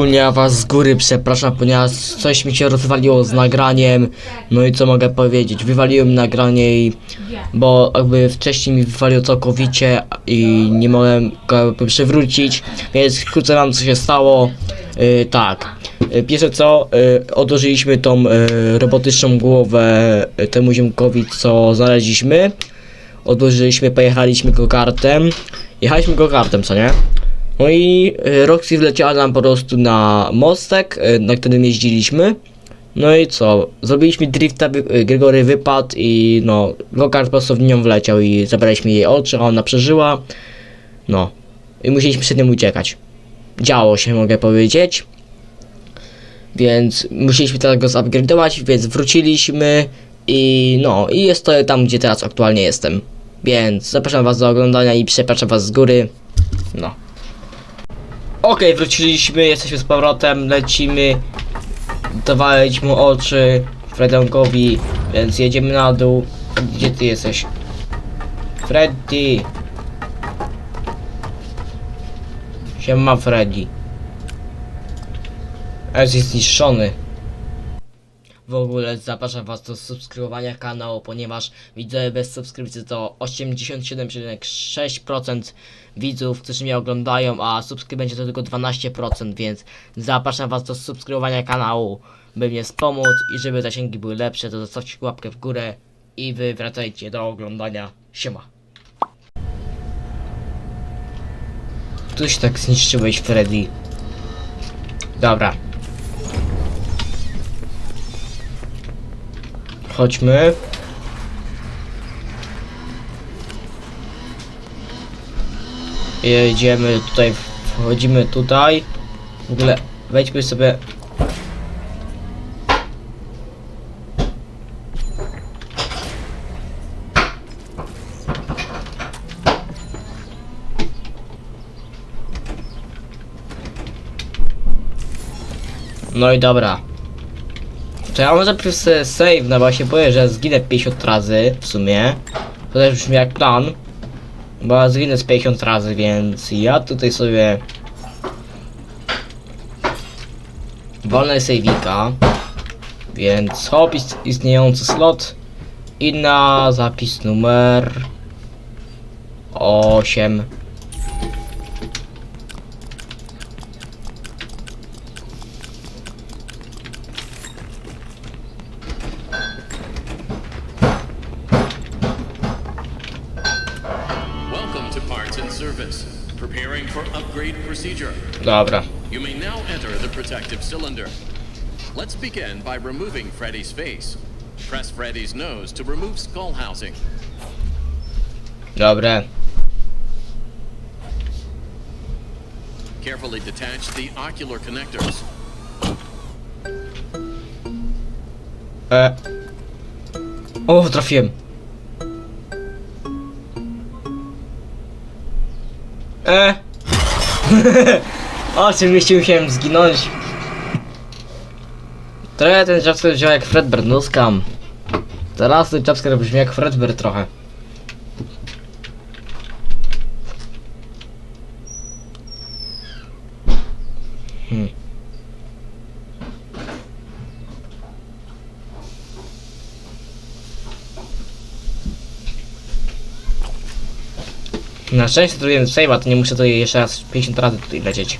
Ogólnie was z góry przepraszam, ponieważ coś mi się rozwaliło z nagraniem. No i co mogę powiedzieć? Wywaliłem nagranie i bo jakby wcześniej mi wywaliło całkowicie i nie mogłem go przywrócić, więc wkrótce wam co się stało. Yy, tak. Yy, Pierwsze co, yy, odłożyliśmy tą yy, robotyczną głowę yy, temu ziomkowi, co znaleźliśmy. Odłożyliśmy, pojechaliśmy go kartem. Jechaliśmy go kartem, co nie? No i y, Roxy wleciała nam po prostu na mostek, y, na którym jeździliśmy. No i co? Zrobiliśmy drifta, y, Gregory wypadł i no, Gokart po prostu w nią wleciał i zabraliśmy jej oczy, a ona przeżyła. No. I musieliśmy przed nią uciekać. Działo się, mogę powiedzieć. Więc musieliśmy teraz go zupgrade'ować, więc wróciliśmy i no, i jest to tam, gdzie teraz aktualnie jestem. Więc zapraszam was do oglądania i przepraszam was z góry. No. Okej, wróciliśmy, jesteśmy z powrotem, lecimy. Dawalić mu oczy Fredankowi, więc jedziemy na dół. Gdzie ty jesteś? Freddy! Siema Freddy. Es jest zniszczony. W ogóle zapraszam was do subskrybowania kanału, ponieważ widzowie bez subskrypcji to 87,6% widzów, którzy mnie oglądają, a subskrybenci to tylko 12%, więc zapraszam was do subskrybowania kanału, by mnie wspomóc i żeby zasięgi były lepsze, to zostawcie łapkę w górę i wy wracajcie do oglądania. Siema. Tu się tak zniszczyłeś, Freddy. Dobra. Chodźmy. Jedziemy tutaj, wchodzimy tutaj. W ogóle wejdźmy sobie. No i dobra. To ja może najpierw sobie save, no bo się boję, że zginę 50 razy w sumie. To też brzmi jak plan. Bo ja zginę z 50 razy, więc ja tutaj sobie... Wolne saveika. Więc hop, ist istniejący slot. I na zapis numer... 8. Upgrade procedure. Dobra. You may now enter the protective cylinder. Let's begin by removing Freddy's face. Press Freddy's nose to remove skull housing. Dobre. Carefully detach the ocular connectors. E. O, trafiłem. E. Oczywiście musiałem zginąć. Trochę ten jumpscare wziął jak Fredbear, no skam. Teraz ten jumpscare brzmi jak Fredbear trochę. Hmm. Na szczęście zrobiłem save'a, to nie muszę tutaj jeszcze raz 50 razy tutaj lecieć.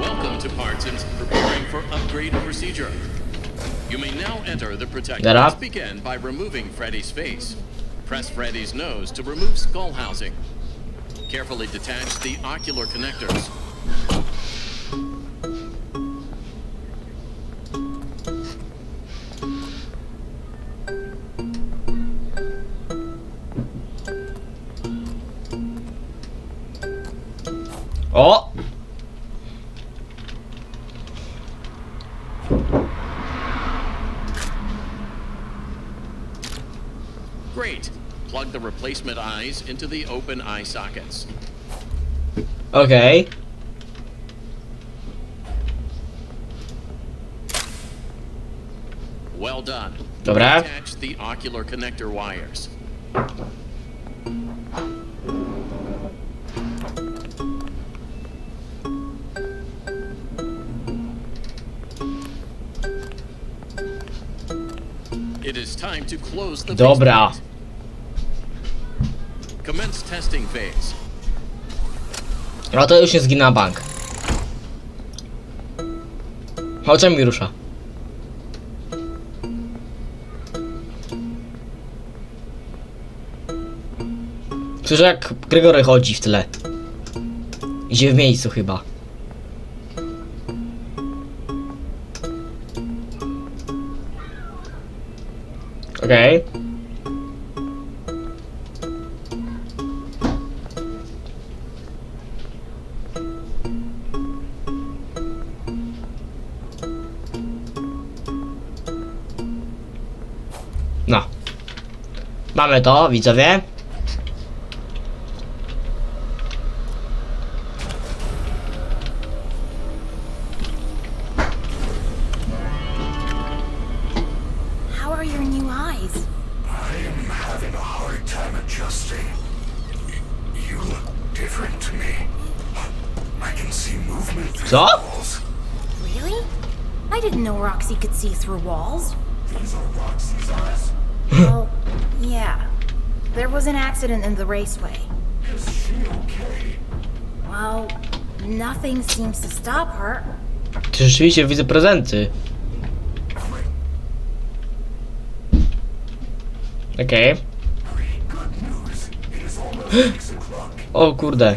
Welcome to Parts and preparing for upgrade procedure. You may now enter the protective. That? Let's begin by removing Freddy's face. Press Freddy's nose to remove skull housing. Carefully detach the ocular connectors. O! Great. Plug the replacement eyes into the open eye sockets. Okej. Well done. Dobra. Attach the ocular connector wires. Dobra. No to już nie zginę na bank. Czym mi rusza? Słyszę jak Gregory chodzi w tle. Idzie w miejscu chyba. Okej. No. Mamy to, widzowie. Time adjusting. You look different to me. I can see movement through Co? walls. Really? I didn't know Roxy could see through walls. These are Roxy's eyes. well, yeah. There was an accident in the raceway. Is she okay? Well, nothing seems to stop her. Czy rzeczywiście widzę prezenty? Okej. Great O kurde.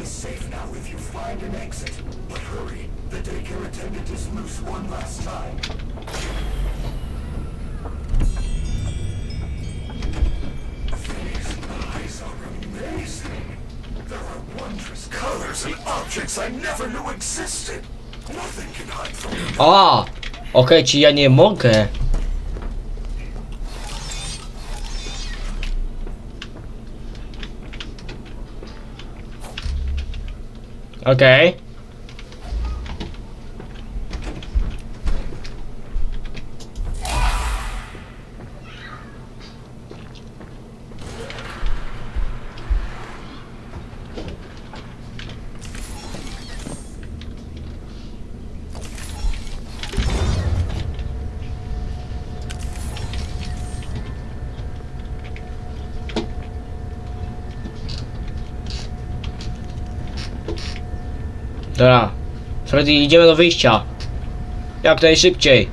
A! Okej, czy ja nie mogę? Okej. Dobra. Freddy, idziemy do wyjścia. Jak najszybciej.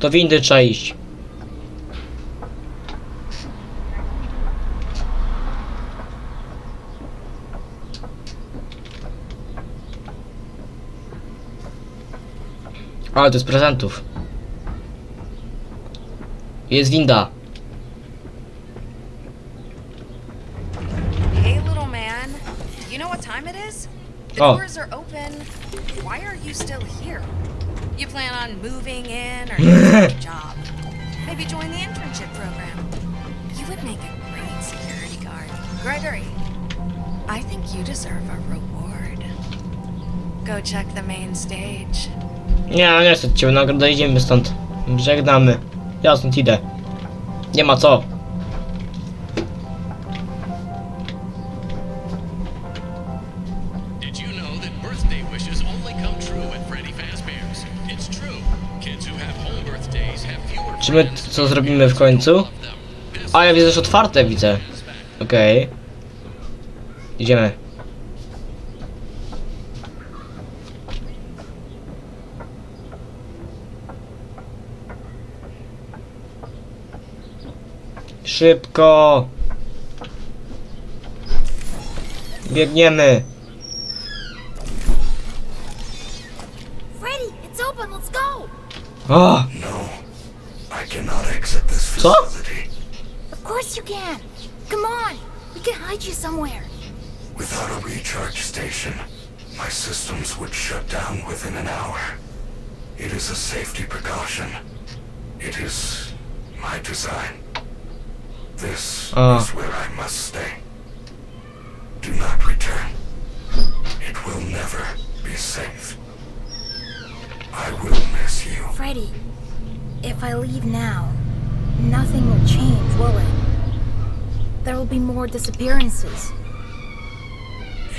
Do windy trzeba iść. Ale to jest prezentów. Jest winda. Hey, little man. Do you know what time it is? The Oh. doors are open. Why are you still here? You plan on moving in or getting a job? Maybe join the internship program. You would make a great security guard. Gregory, I think you deserve a reward. Go check the main stage. Nie, no nie chcę cię nagrodę, idziemy stąd. Żegnamy. Ja stąd idę. Nie ma co. Czy my co zrobimy w końcu? A ja widzę, że otwarte widzę. Okej. Idziemy. Szybko. Biegniemy. Freddy, it's open. Let's go. O! No, I cannot exit this Co? facility. Of course you can. Come on. We can hide you somewhere. Without a recharge station, my systems would shut down within an hour. It is a safety precaution. It is my design. This Ah. is where I must stay. Do not return. It will never be safe. I will miss you. Freddy, if I leave now, nothing will change, will it? There will be more disappearances.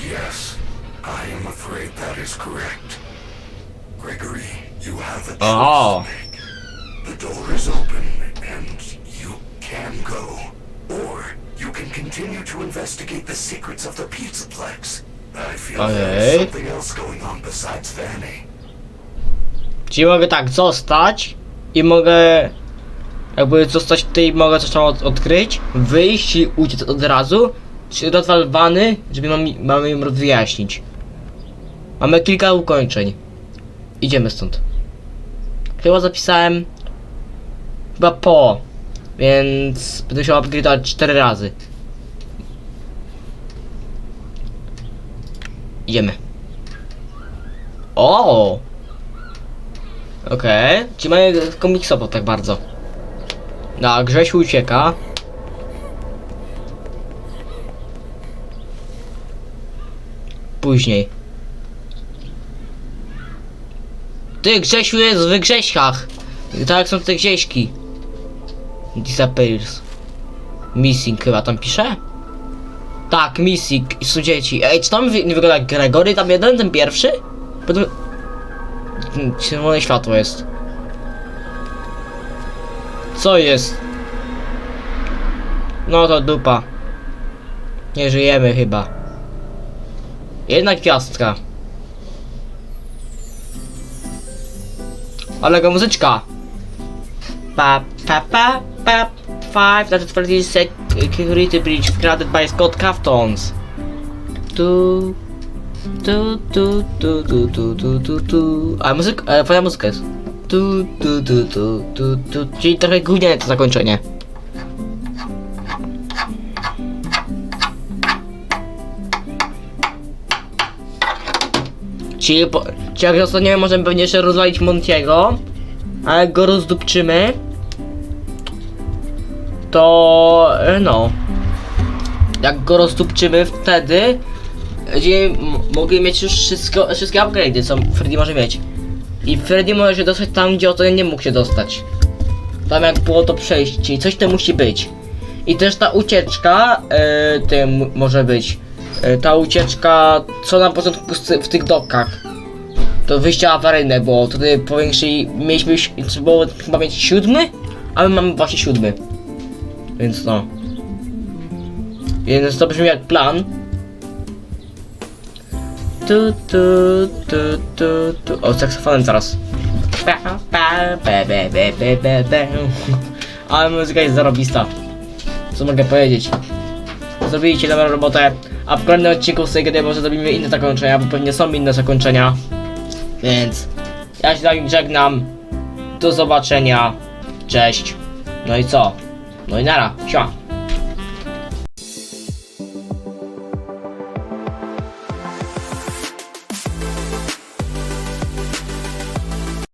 Yes, I am afraid that is correct. Gregory, you have a choice Oh. to make. The door is open and you can go. Or you can continue to investigate the secrets of the Pizzaplex. I feel there is Okay. something else going on besides Vanny. Czyli mogę tak zostać i mogę jakby zostać tutaj, mogę coś tam od, odkryć, wyjść i uciec od razu, czy rozwalwany, żeby mam, mamy ją wyjaśnić. Mamy kilka ukończeń. Idziemy stąd. Chyba zapisałem chyba po, więc będę musiał upgrade'ować 4 razy. Idziemy. O! Okej, okay. czyli mamy komiksowo tak bardzo. No, Grzesiu ucieka. Później. Ty, Grzesiu jest w Grześkach. Tak są te Grześki. Disappears. Missing chyba tam pisze? Tak, missing. Są dzieci. Ej, czy tam nie wygląda jak Gregory? Tam jeden, ten pierwszy? Bo to- Mm, Czerwone światło jest. Co jest? No to dupa. Nie żyjemy chyba. Jedna gwiazdka. Ale go muzyczka. Pa pa pa Map 5 that is security breach created by Scott Caftons. Tu. Tu, tu, tu, tu, tu, tu, tu, tu. A muzyka, e, twoja muzyka jest. Tu, tu, tu, tu, tu, tu. Czyli trochę gówniane to zakończenie. Czyli, po, czyli jak zostaniemy, możemy pewnie jeszcze rozwalić Montiego, ale go rozdupczymy. To e, no Jak go rozdupczymy wtedy Będziemy mogli mieć już wszystko, wszystkie upgrade'y, co Freddy może mieć. I Freddy może się dostać tam, gdzie Oto nie mógł się dostać. Tam jak było to przejść, czyli coś to musi być. I też ta ucieczka, e, tym może być. E, ta ucieczka, co na początku w tych dokach. To wyjście awaryjne było, wtedy powiększyli, mieliśmy, było chyba mieć siódmy, a my mamy właśnie siódmy. Więc no. Więc to brzmi jak plan. Tu, tu, tu, tu, tu. O, saksofonem zaraz. Ale muzyka jest zarobista. Co mogę powiedzieć? Zrobiliście dobrą robotę. A w kolejnym odcinku z tej gry może zrobimy inne zakończenia, bo pewnie są inne zakończenia. Więc ja się z wami żegnam. Do zobaczenia. Cześć. No i co? 龙吟在哪上